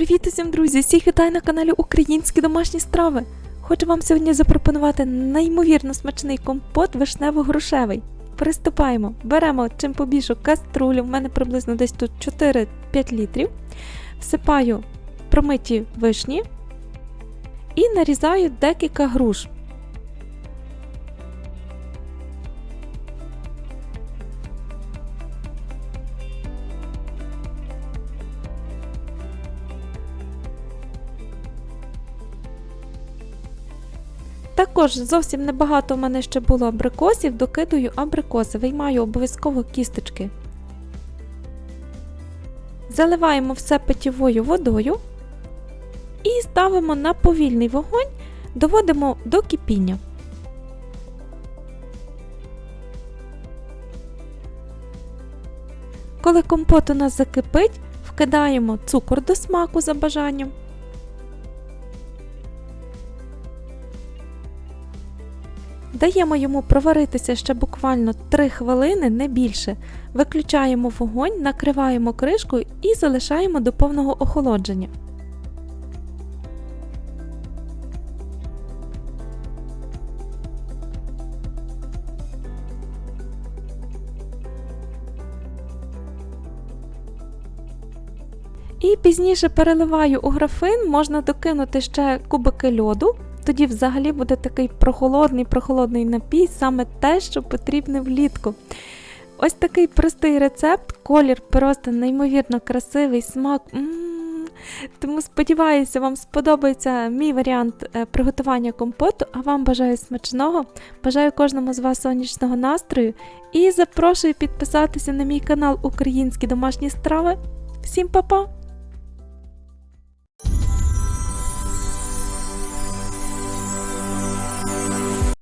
Привіт усім, друзі! Всіх вітаю на каналі Українські домашні страви. Хочу вам сьогодні запропонувати неймовірно смачний компот вишнево-грушевий. Приступаємо. Беремо чим побільшу каструлю, в мене приблизно десь тут 4-5 літрів. Всипаю промиті вишні і нарізаю декілька груш. Також зовсім небагато у мене ще було абрикосів, докидую абрикоси, виймаю обов'язково кісточки. Заливаємо все питьовою водою і ставимо на повільний вогонь, доводимо до кипіння. Коли компот у нас закипить, вкидаємо цукор до смаку за бажанням. Даємо йому проваритися ще буквально 3 хвилини, не більше. Виключаємо вогонь, накриваємо кришкою і залишаємо до повного охолодження. І пізніше переливаю у графин, можна докинути ще кубики льоду, тоді взагалі буде такий прохолодний прохолодний напій, саме те, що потрібне влітку. Ось такий простий рецепт, колір просто неймовірно красивий, смак. Тому сподіваюся, вам сподобається мій варіант е, приготування компоту, а вам бажаю смачного, бажаю кожному з вас сонячного настрою і запрошую підписатися на мій канал Українські домашні страви. Всім па-па!